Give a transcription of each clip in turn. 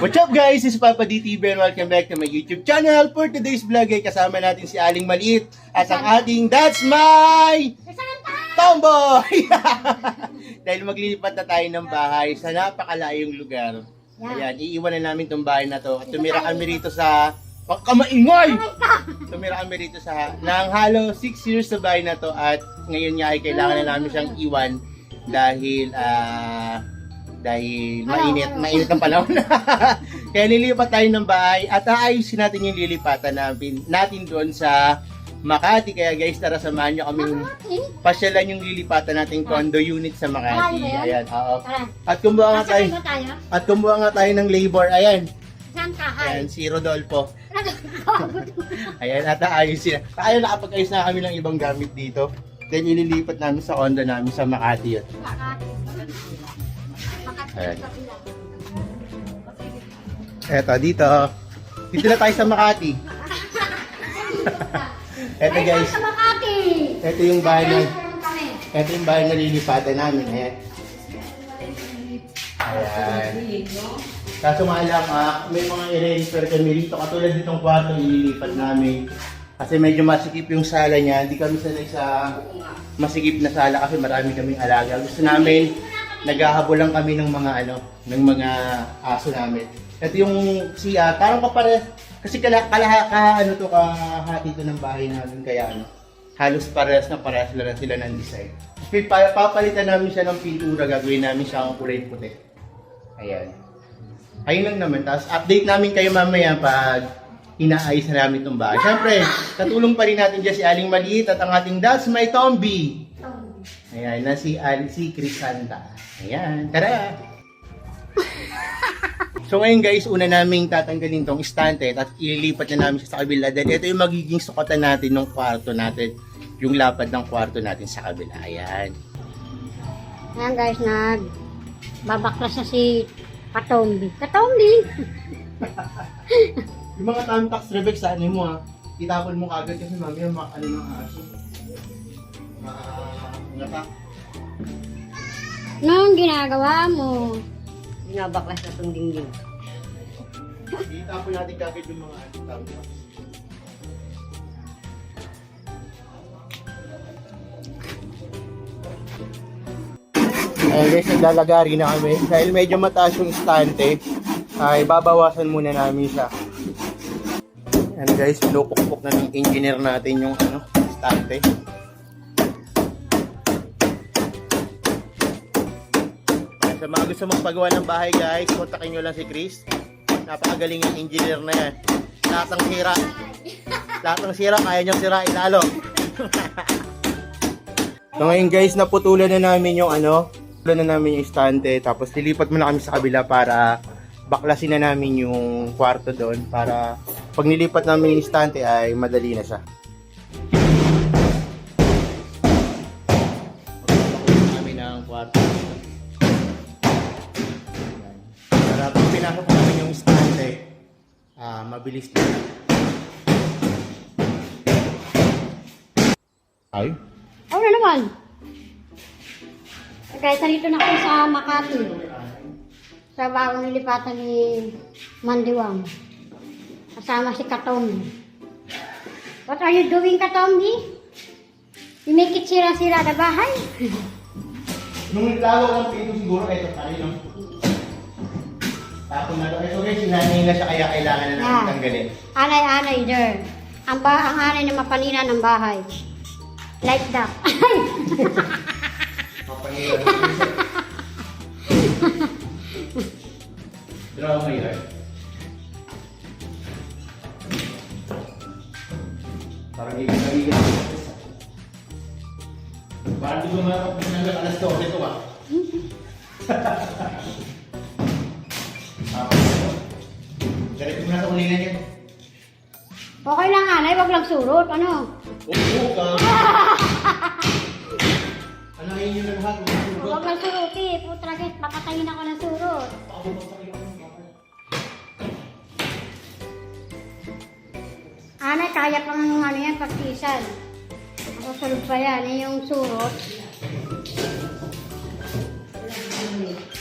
What's up guys? This is Papa DTV and welcome back to my YouTube channel. For today's vlog ay kasama natin si Aling Maliit at ang ating That's My Tomboy! Dahil maglilipat na tayo ng bahay sa napakalayong lugar. Ayan, iiwan na namin tong bahay na to. At tumira kami rito sa... Huwag ka maingay! Tumira kami rito sa... Nang halo 6 years sa bahay na to at ngayon nga ay kailangan na namin siyang iwan dahil ah dahil mainit, mainit ang panahon. Kaya lilipat tayo ng bahay at aayusin natin yung lilipatan natin, natin doon sa Makati. Kaya guys, tara samahan nyo kaming pasyalan yung lilipatan nating condo unit sa Makati. Ayan, oo. At kumuha nga tayo, at kumuha nga tayo ng labor. Ayan, ayan, si Rodolfo. Ayan, at aayusin. Tayo nakapag-ayos na kami ng ibang gamit dito. Then ililipat namin sa condo namin sa Makati yun. Ayan. Eto, dito. Dito na tayo sa Makati. Eto guys, Sa Makati. eto yung bahay na, eto yung bahay na lilipatan namin. Ayan. Ayan. Kaso nga lang, ah, may mga i-refer kami rito. Katulad ditong kwarto, ililipat namin. Kasi medyo masikip yung sala niya. Hindi kami sanay sa masikip na sala kasi marami kaming alaga. Gusto namin, naghahabol lang kami ng mga ano, ng mga aso namin. Ito yung siya, parang kapare, kasi kala, kala, ka, ano to, kahati to ng bahay namin, kaya ano, halos parehas na parehas lang sila ng design. Pa, papalitan namin siya ng pintura, gagawin namin siya ang kulay puti. Ayan. Ayun lang naman. Tapos update namin kayo mamaya pag inaayos na namin itong bahay. Siyempre, katulong pa rin natin dyan si Aling Maliit at ang ating That's My Tombi. Ayan, na si, Al, si Crisanta. Ayan, tara! So ngayon guys, una naming tatanggalin tong istante at ililipat na namin siya sa kabila dahil ito yung magiging sukatan natin ng kwarto natin. Yung lapad ng kwarto natin sa kabila. Ayan. Ayan guys, nag babaklas na si Katombi. Katombi! Yung mga tamtax Rebex, sa ano mo ha? Itapon mo kagad kasi mamaya mak ano ng aso. Ah, ngata. Anong ginagawa mo? Binabaklas na itong dingding. Itapon natin kagad yung mga tamtax. Ayan guys, naglalagari na kami. Dahil medyo mataas yung istante, ay babawasan muna namin siya. Ayan guys, pinupukpok na ng engineer natin yung ano, istante. Sa mga gusto magpagawa ng bahay guys, kontakin nyo lang si Chris. Napakagaling yung engineer na yan. Lahat ng sira. Lahat ng sira, kaya niyang sirain lalo. so ngayon guys, naputulan na namin yung ano, Putulan na namin yung istante, tapos lilipat muna kami sa kabila para baklasin na namin yung kwarto doon para pag nilipat namin yung istante ay madali na siya. Mabilis na. Ay? Ano na naman? Guys, narito na ako sa Makati. Sa bagong nilipatan ni Mandiwang. Kasama si Katombi. What are you doing, Katombi? You make it sira-sira na bahay? Nung naglago ng pinto siguro, ito tayo no? Tapos na ito guys, sinanay na siya kaya kailangan na natin Yeah. tanggalin. Anay-anay there. Ang, ba ang anay na mapalina ng bahay. Like that. Papahirap. Drama yan. Parang higa-higa. Parang di ba marap hanggang alas 12 ito ah. Ganito mo na sa ulingan yan. okay lang, anay. Wag lang surot. Ano? Oo ka. Ano ayun yung lahat? Huwag lang suruti. Putra guys, papatayin ako ng surot. Anay, kaya pa ng ano yan, pagtisan. Ako sulod pa yan. Eh, yung surot. Iba,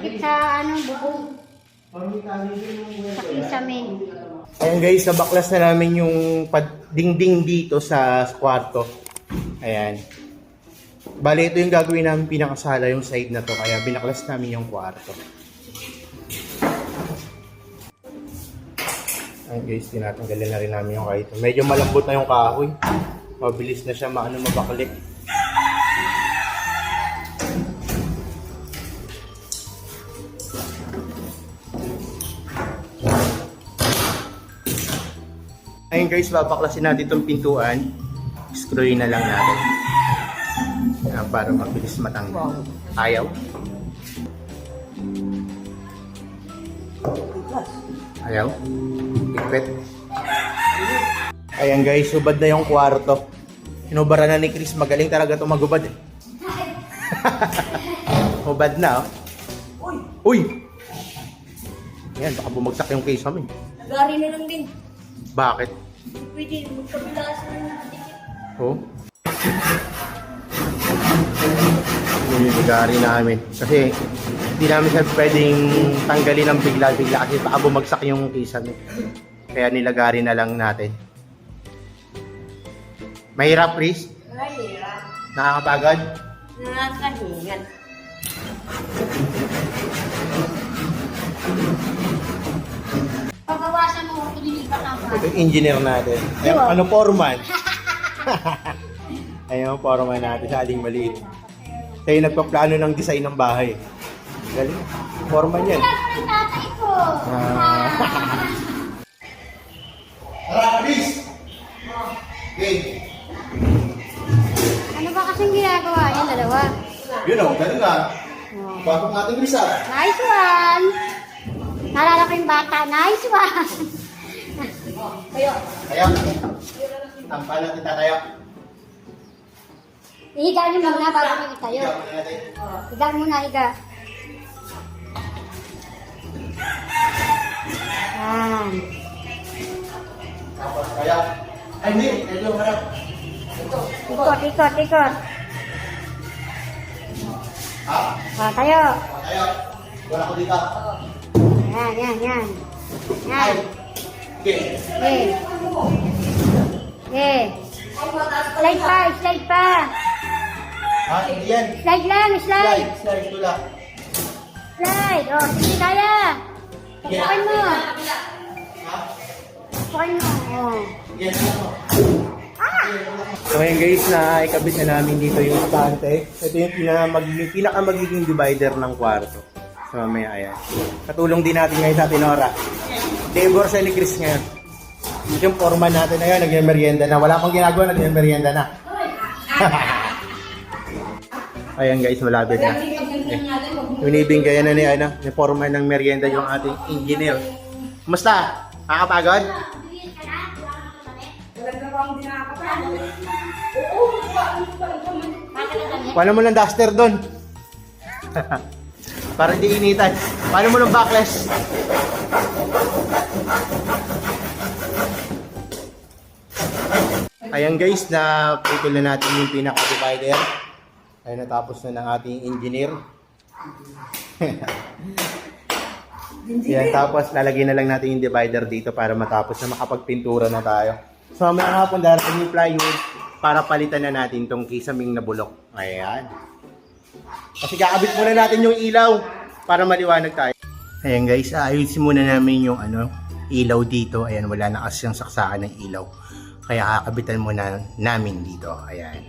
Nakadikit sa ano, bubong. Sa kisamin. Ayan guys, nabaklas na namin yung dingding dito sa kwarto. Ayan. Bale, ito yung gagawin namin pinakasala yung side na to. Kaya binaklas namin yung kwarto. Ayan guys, tinatanggalin na rin namin yung kahit. Medyo malambot na yung kahoy. Mabilis na siya maano mabaklik. Guys, babaklasin natin itong pintuan. Screwin na lang natin. Yan, para mabilis matanggal. Ayaw. Ayaw. Ipit. Ayan guys, hubad na yung kwarto. Hinubara na ni Chris, magaling talaga itong magubad eh. hubad na oh. Uy! Uy! Ayan, baka bumagsak yung case namin. Nagari na lang din. Bakit? Pwede, magkabilas na lang. Oh. Yun yung gari namin. Kasi hindi namin siya pwedeng tanggalin ng bigla-bigla kasi baka bumagsak yung kisame. Kaya nilagari na lang natin. Mahirap, Chris? Ay, hirap. Nakakapagod? Nakakahingan. Pagbawasan mo, ililipat ang Ito yung engineer natin. Ay, ano, foreman? Ayun, foreman natin sa aling maliit. Siya yung nagpaplano ng design ng bahay. Galing. Foreman yan. Kaya ng tatay ko. Ah. Tara! Okay. Ano ba kasing ginagawa? Yan, dalawa. Yun o, ganun nga. Oh. Pasok natin, ah. Nice one! Naalala ko yung bata. Nice one! Kayo. Kaya, tampa natin tatayo. Ihiga niyo muna bago kami tayo. Ikaw, muna natin. Higa muna, higa. Yan. Tapos kaya. Ay, hindi. Ito, harap. Ikot, ikot, ikot. Ha? Ah, tayo. Tayo. Wala ko dito. Yan, yan, yan. Yan. Okay. Eh. Eh. Slide pa, slide pa. Ha? Yan. Slide lang, slide. Slide. Slide. Tulak. Slide. Oh, sige, kaya. Pupukin mo. Ha? Pupukin mo. Oh. Ano? Ah! So ngayon guys, na ikabit na namin dito yung stante. Ito yung pinaka magiging, pinaka magiging divider ng kwarto. So mamaya ayan. Katulong din natin ngayon sa Tinora. Labor siya ni Chris ngayon. Yung foreman natin na yun, nagme-merienda na. Wala pang ginagawa, nagme-merienda na. ayan guys, malapit na. Binibinggayan na ni, ano, ni foreman ng merienda yung ating engineer. Kumusta? Nakakapagod? Paano mo ng duster doon? Para hindi initan. Paano mo ng backless? Ayan guys, na putol na natin yung pinaka-divider. Ay natapos na ng ating engineer. Yan, tapos lalagyan na lang natin yung divider dito para matapos na makapagpintura na tayo. So mamaya hapon darating yung plywood para palitan na natin tong kisaming na bulok. Ayan. Kasi kakabit muna natin yung ilaw para maliwanag tayo. Ayan guys, ayusin muna namin yung ano, ilaw dito. Ayan, wala na kasi yung saksakan ng ilaw. Kaya kakabitan muna namin dito. Ayan.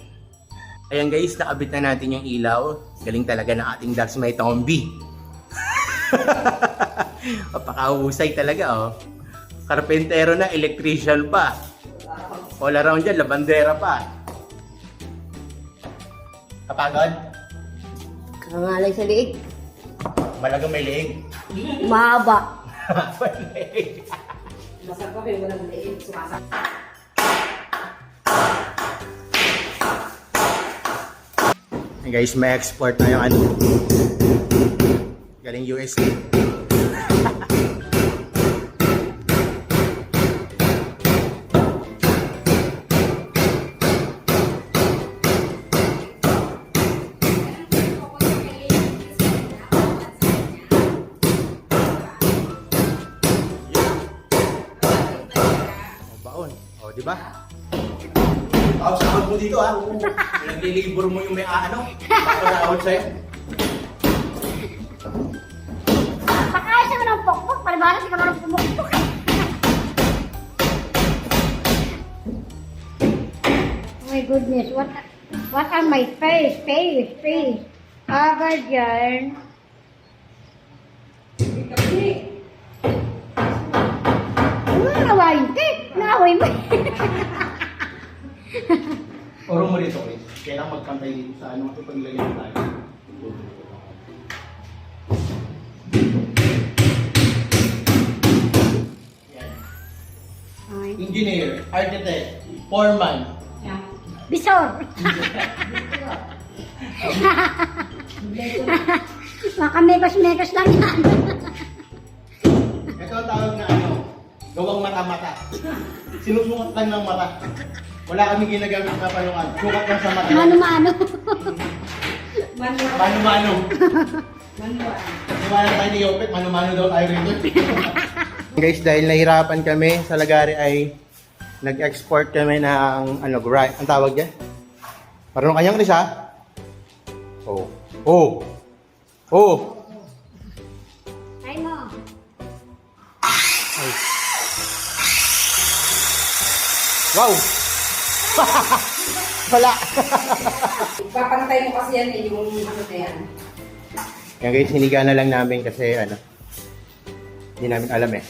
Ayan guys, nakabit na natin yung ilaw. Galing talaga ng ating Dars May Tombi. Napakahusay talaga oh. Karpentero na, electrician pa. All around dyan, labandera pa. Kapagod? Kangalay sa liig. Malagang may leeg. Mahaba. May leeg. Basta pa kayo walang liig. Sumasa. Hey guys, may export na yung ano. Galing USA. my face, face, face? Agad yan. Ano na nawain ka? Naway mo. Oro mo dito, Chris. Kailangan magkantay sa ano kasi paglagyan tayo. Engineer, architect, foreman. Bisor. Mga megas-megas lang yan. Ito ang tawag na ano, gawang mata-mata. Sinusukat lang ng mata. Wala kami ginagamit na palungan. Sukat lang sa mata. Mano-mano. Mano-mano. Maniwala tayo ni Yopet, mano-mano daw tayo rito. Guys, dahil nahirapan kami sa lagari ay nag-export kami ng ano, grind. Ang tawag dyan? Marunong kanyang Chris ha? Oh. Oh. Oh. Ay mo. Ay. Wow! Wala! Papantay mo kasi yan eh, yung ano na yan. Yan guys, hiniga na lang namin kasi ano, hindi namin alam eh.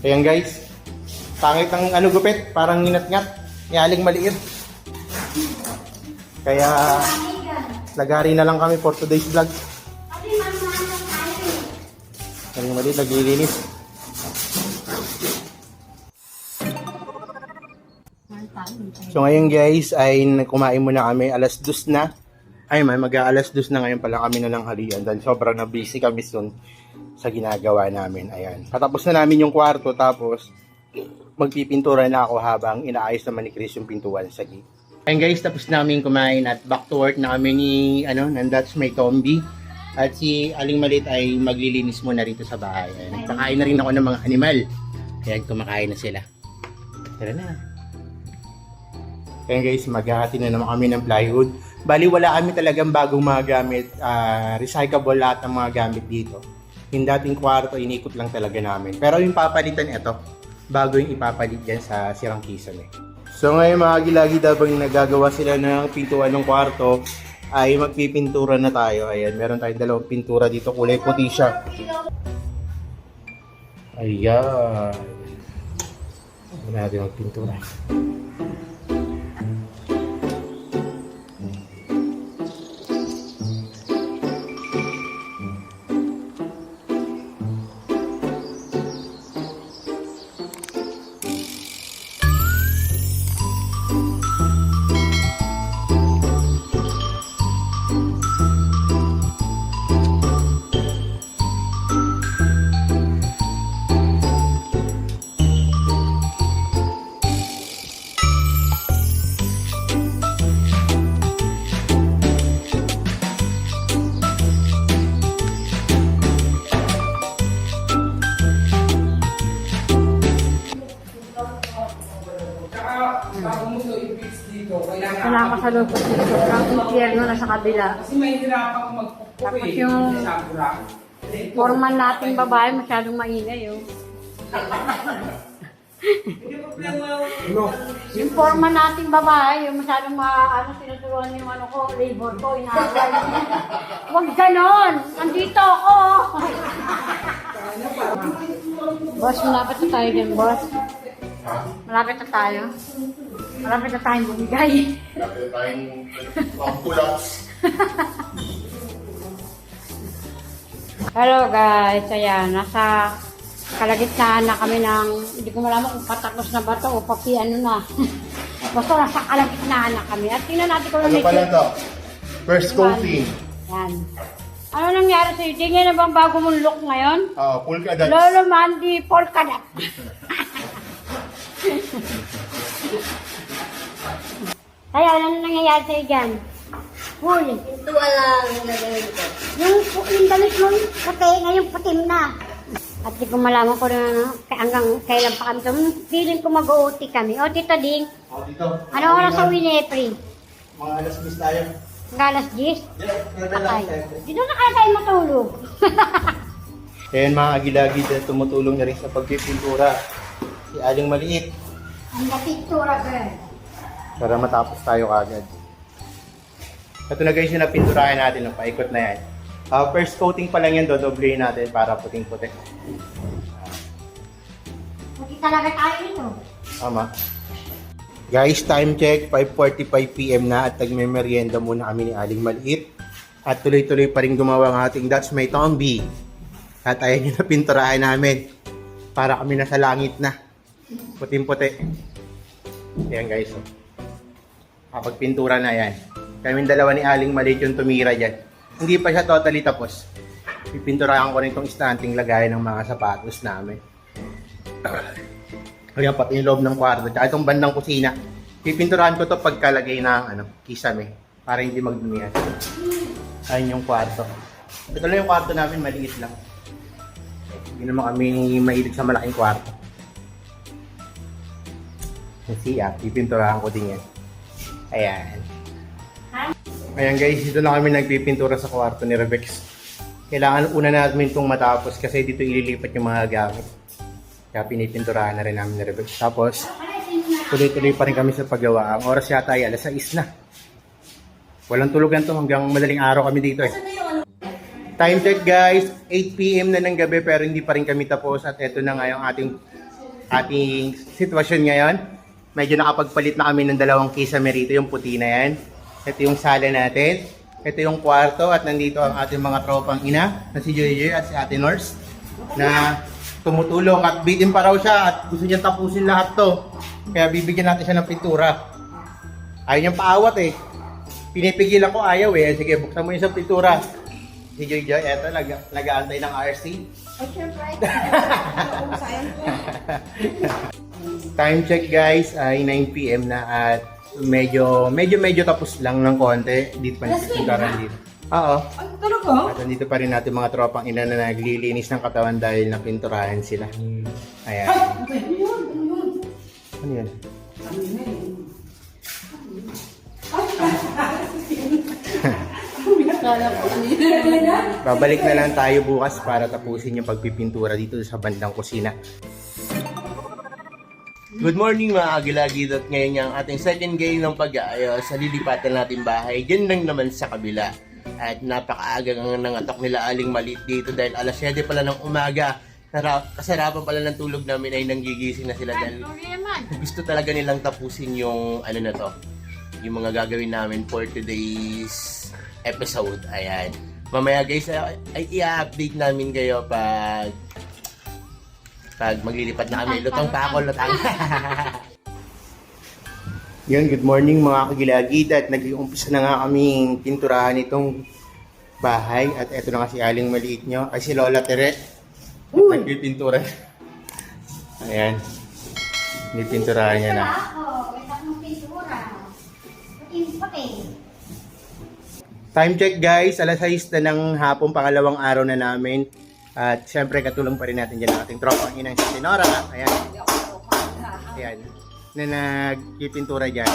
Ayan guys, pangit ang ano gupit, parang nginat-ngat, nyaling maliit. Kaya lagari na lang kami for today's vlog. Ang maliit, naglilinis. So ngayon guys ay kumain muna kami alas dos na. Ay may mag alas dos na ngayon pala kami na lang halian dahil sobrang na busy kami soon sa ginagawa namin. Ayan. Patapos na namin yung kwarto tapos magpipintura na ako habang inaayos naman ni Chris yung pintuan sa gate. Ayan guys, tapos namin kumain at back to work na kami ni ano, Nandats may Tombi. At si Aling Malit ay maglilinis muna rito sa bahay. Ayan. Nagpakain na rin ako ng mga animal. Ayan, kumakain na sila. Tara na. Kaya guys, maghahati na naman kami ng plywood. Bali, wala kami talagang bagong mga gamit. Ah, recyclable lahat ng mga gamit dito. Yung dating kwarto, inikot lang talaga namin. Pero yung papalitan ito, bago yung ipapalit dyan sa sirang kisan eh. So ngayon mga gilagi habang nagagawa sila ng pintuan ng kwarto, ay magpipintura na tayo. Ayan, meron tayong dalawang pintura dito. Kulay puti siya. Ayan. Ano natin magpintura. Kailangan... Wala ka sa loob kasi sobrang impyerno na sa kabila. Kasi may hirapan kang magpupuk Tapos eh. yung-. Forman nating babae masyadong maingay oh. Yung forma nating babae, yung masyadong ma, ano, sinuturuan yung ano ko, labor ko, inaaway. Huwag ganon! Andito ako! boss, malapit na tayo din, boss. Malapit na tayo. Malapit na tayong bumigay. Dapat tayong ang pull-ups. Hello guys, ayan, nasa kalagitnaan na kami ng, hindi ko malaman kung patapos na ba to o papi ano na. Basta nasa kalagitnaan na kami. At tingnan natin kung Ano may pala to? First coating. Yan. Ano nangyari sa'yo? Tingnan na bang bago mong look ngayon? Ah, full ka dats. Lolo Mandy Polka Dot. Kaya ano nangyayari sa'yo dyan? Huli. Ito walang nagawin ko. Yung, yung damit mo, puti, ngayon putim na. At di ko malaman ko rin ano, kaya hanggang kailan pa kami. ito. Feeling ko mag-OT kami. O, Tito Ding, O, dito. ano oras sa uwi ni April? Mga alas 10 tayo. 10? Yeah, pwede lang. Patay. Dito na kaya tayo matulog. Ayan mga agilagid na tumutulong na rin sa pagpipintura. Si Aling Maliit. Ang napintura, girl. Para matapos tayo kagad. Ito na guys yung napinturahan natin. No? Paikot na yan. Ah, first coating pa lang yan, dodoblehin natin para puting-puti. Puti talaga tayo nito. Tama. Guys, time check, 5.45pm na at nagme-merienda muna kami ni Aling Maliit. At tuloy-tuloy pa rin gumawa ng ating That's My Tombi. At ayan yung napinturahan namin. Para kami nasa langit na. Puting-puti. Ayan guys. Oh. Kapag pintura na yan. Kaming dalawa ni Aling Maliit yung tumira dyan. Hindi pa siya totally tapos. Pipinturahan ko rin itong istanting lagayan ng mga sapatos namin. Ayan, pati yung loob ng kwarto. Tsaka itong bandang kusina. Pipinturahan ko to pagkalagay ng ano, kisame. Para hindi magdumihan. Ayun yung kwarto. Ito lang yung kwarto namin, maliit lang. Hindi naman kami mahilig sa malaking kwarto. Kasi ah, pipinturahan ko din yan. Ayan. Ayan guys, dito na kami nagpipintura sa kwarto ni Rebex. Kailangan una namin itong matapos kasi dito ililipat yung mga gamit. Kaya pinipinturahan na rin namin ni Rebex. Tapos, tuloy-tuloy pa rin kami sa paggawa. Ang oras yata ay alas 6 na. Walang tulugan to hanggang madaling araw kami dito eh. Time check guys, 8pm na ng gabi pero hindi pa rin kami tapos at eto na nga yung ating ating sitwasyon ngayon. Medyo nakapagpalit na kami ng dalawang kisame rito, yung puti na yan. Ito yung sala natin. Ito yung kwarto at nandito ang ating mga tropang ina na si Joy at si Ate Nors na tumutulong at bitin pa raw siya at gusto niya tapusin lahat to. Kaya bibigyan natin siya ng pintura. Ayaw niyang paawat eh. Pinipigilan ko ayaw eh. Sige, buksan mo yung isang pintura. Si Joy Joy, eto, nag nag-aantay ng RC. Ay, syempre. Sayang ko. Time check guys ay 9pm na at medyo medyo medyo tapos lang ng konti. Dito pa nagpipintaran dito. Oo. Ay, talaga? At nandito pa rin natin mga tropang ina na naglilinis ng katawan dahil napinturahan sila. Ayan. Okay, ano yun? Ano yun? Ano yan? Ano yun? Ano yun? Babalik na lang tayo bukas para tapusin yung pagpipintura dito sa bandang kusina. Good morning mga agilagid at ngayon yung ating second game ng pag-aayos sa lilipatan natin bahay. Diyan lang naman sa kabila. At napakaaga ng nangatok nila aling maliit dito dahil alas 7 pala ng umaga. Kasarapan pala ng tulog namin ay nanggigising na sila dahil gusto talaga nilang tapusin yung ano na to. Yung mga gagawin namin for today's episode. Ayan. Mamaya guys ay, ay i-update namin kayo pag pag maglilipat na kami. Lutong pa ako, lutang. Yun, good morning mga kagilagid at nag-uumpisa na nga kaming pinturahan itong bahay at eto na nga si Aling Maliit nyo, ay si Lola Tere. Nagpipintura. Ayan. Nipinturahan niya na. Time check guys, alas 6 na ng hapon, pangalawang araw na namin. At syempre katulong pa rin natin dyan ang ating tropang inang si Sinora. Ayan. Ayan. Na nagpipintura dyan.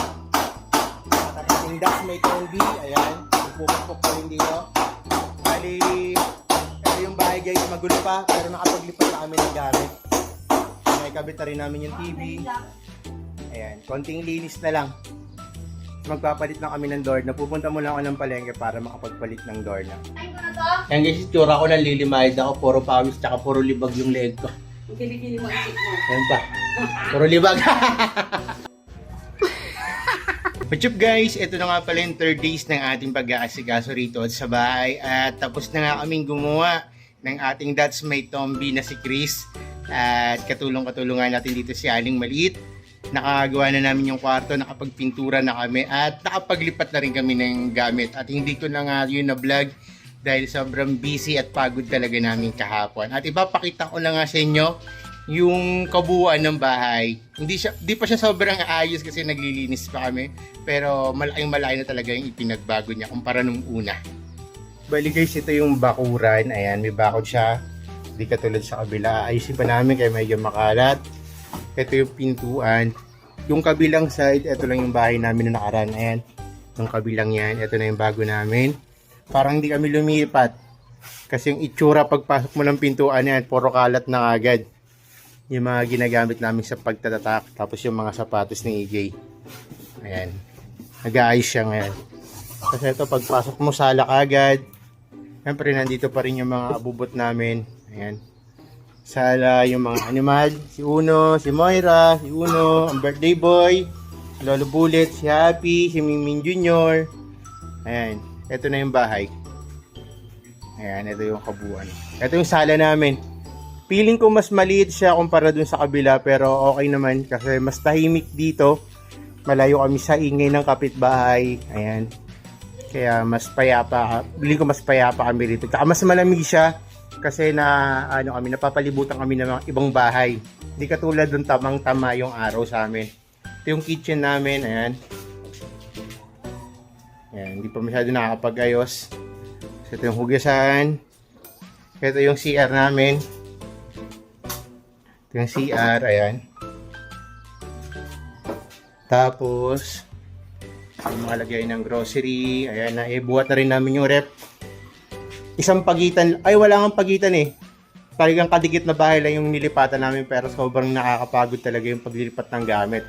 At ating das may tongbi. Ayan. Pupukpok pa rin dito. Bali, ito yung bahay guys, magulo pa. Pero nakapaglipat na kami ng gamit. May kabit na rin namin yung TV. Ayan. Konting linis na lang magpapalit lang kami ng door na pupunta muna ako ng palengke para makapagpalit ng door na. Yan guys, itsura ko na lilimahid ako. Puro pawis tsaka puro libag yung leg ko. Kilikili mo isip mo. Yan pa. Puro libag. What's up guys? Ito na nga pala yung third days ng ating pag-aasikaso rito at sa bahay. At tapos na nga kaming gumawa ng ating That's My Tombi na si Chris. At katulong-katulungan natin dito si Aling Maliit. Nakagawa na namin yung kwarto, nakapagpintura na kami at nakapaglipat na rin kami ng gamit. At hindi ko na nga yun na vlog dahil sobrang busy at pagod talaga namin kahapon. At ipapakita ko na nga sa inyo yung kabuuan ng bahay. Hindi siya hindi pa siya sobrang ayos kasi naglilinis pa kami. Pero malaking malaki na talaga yung ipinagbago niya kumpara nung una. Bali guys, ito yung bakuran. Ayan, may bakod siya. Hindi katulad sa kabila. Ayusin pa namin kaya medyo makalat. Ito yung pintuan. Yung kabilang side, ito lang yung bahay namin na nakaraan. Ayan, yung kabilang yan. Ito na yung bago namin. Parang hindi kami lumipat. Kasi yung itsura pagpasok mo ng pintuan yan, puro kalat na agad. Yung mga ginagamit namin sa pagtatatak. Tapos yung mga sapatos ni EJ. Ayan. Nag-aayos siya ngayon. Kasi ito, pagpasok mo sala agad. Siyempre, nandito pa rin yung mga abubot namin. Ayan. Sala, yung mga animal. Si Uno, si Moira, si Uno, ang birthday boy. Si Lolo Bullet, si Happy, si Mingming Jr. Ayan. Ito na yung bahay. Ayan, ito yung kabuuan. Ito yung sala namin. Feeling ko mas maliit siya kumpara dun sa kabila pero okay naman kasi mas tahimik dito. Malayo kami sa ingay ng kapitbahay. Ayan. Kaya mas payapa, feeling ko mas payapa kami dito. Tsaka mas malamig siya kasi na ano kami napapalibutan kami ng mga ibang bahay. Hindi katulad dun tamang-tama yung araw sa amin. Ito yung kitchen namin, ayan. Ayan, hindi pa masyado nakakapag-ayos. So, ito yung hugasan. Ito yung CR namin. Ito yung CR, ayan. Tapos, yung mga lagay ng grocery, ayan na, eh, buhat na rin namin yung rep. Isang pagitan, ay wala nga pagitan eh. Talagang kadikit na bahay lang yung nilipatan namin pero sobrang nakakapagod talaga yung paglilipat ng gamit.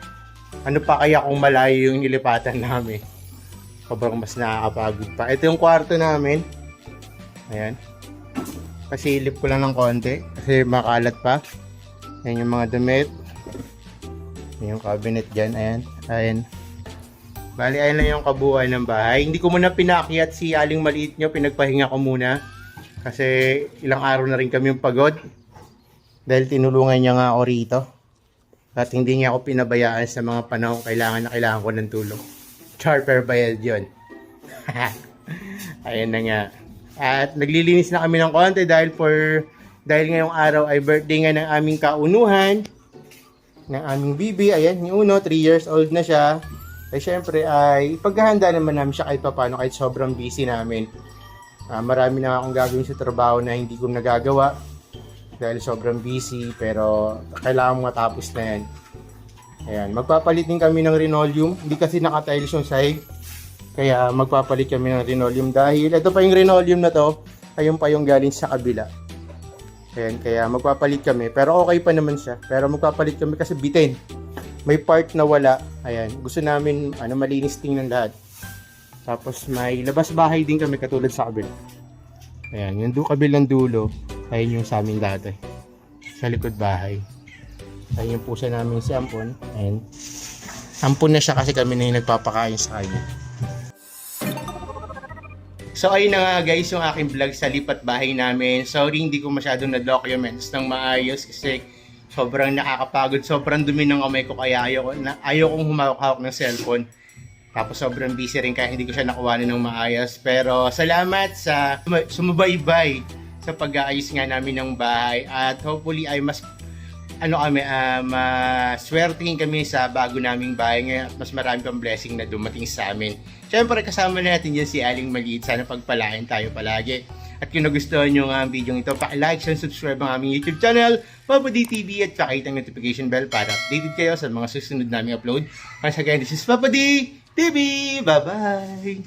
Ano pa kaya kung malayo yung nilipatan namin? Sobrang mas nakakapagod pa. Ito yung kwarto namin. Ayan. Pasilip ko lang ng konti kasi makalat pa. Ayan yung mga damit. Ayan yung cabinet dyan. Ayan. Ayan. Bali, ayan lang yung kabuuan ng bahay. Hindi ko muna pinakyat si Aling Maliit nyo. Pinagpahinga ko muna. Kasi ilang araw na rin kami yung pagod. Dahil tinulungan niya nga ako rito. At hindi niya ako pinabayaan sa mga panahon kailangan na kailangan ko ng tulong. Charper bayad yun. Ayan na nga. At naglilinis na kami ng konti dahil for dahil ngayong araw ay birthday nga ng aming kaunuhan ng aming bibi. Ayan, yung uno, 3 years old na siya. Ay syempre ay paghahanda naman namin siya kahit papano kahit sobrang busy namin. Ah, marami na akong gagawin sa trabaho na hindi ko nagagawa dahil sobrang busy pero kailangan matapos na yan. Ayan, magpapalit din kami ng linoleum. Hindi kasi nakatiles yung sahig. Kaya magpapalit kami ng linoleum dahil ito pa yung linoleum na to, ayun pa yung galing sa kabila. Ayan, kaya magpapalit kami. Pero okay pa naman siya. Pero magpapalit kami kasi bitin. May part na wala. Ayan, gusto namin ano, malinis tingnan lahat. Tapos may labas bahay din kami katulad sa kabila. Ayan, yung du kabilang dulo, ayun yung sa amin dati. Sa likod bahay. Ayun yung pusa namin si Ampon. Ayan. Ampon na siya kasi kami na yung nagpapakain sa kanya. So ayun na nga guys yung aking vlog sa lipat bahay namin. Sorry hindi ko masyadong na-documents ng maayos kasi sobrang nakakapagod. Sobrang dumi ng kamay ko kaya ayaw, na, ayaw kong humawak-hawak ng cellphone. Tapos sobrang busy rin kaya hindi ko siya nakuhanin ng maayos. Pero salamat sa sum- sumubaybay sa pag-aayos nga namin ng bahay. At hopefully ay mas ano kami, uh, maswertihin kami sa bago naming bahay ngayon at mas marami pang blessing na dumating sa amin. Siyempre kasama natin yan si Aling Maliit. Sana pagpalain tayo palagi. At kung nagustuhan nyo nga ang video ito, pa-like and subscribe ang aming YouTube channel, Papa TV at pakita ang notification bell para updated kayo sa mga susunod naming upload. Once again, this is Papa TV! Bye-bye!